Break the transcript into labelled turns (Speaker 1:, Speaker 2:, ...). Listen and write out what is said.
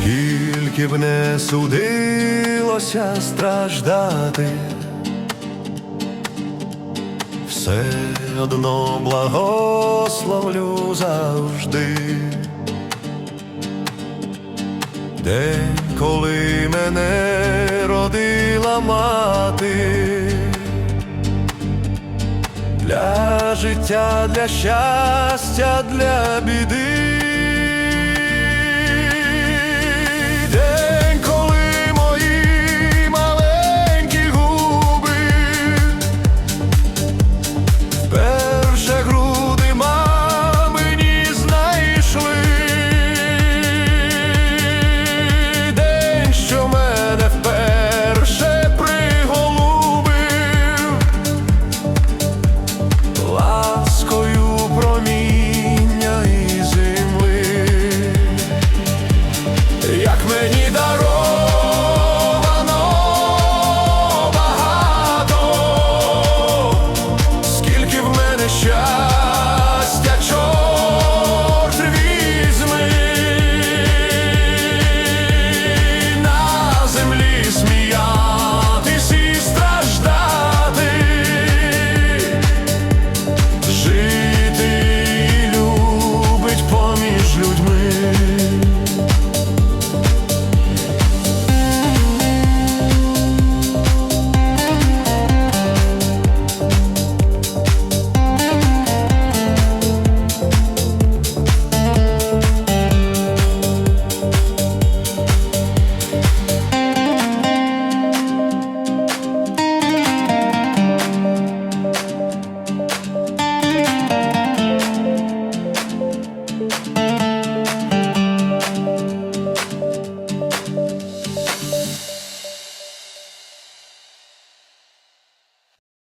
Speaker 1: Скільки б не судилося страждати, все одно благословлю завжди. День, коли мене родила мати, для життя, для щастя, для біди.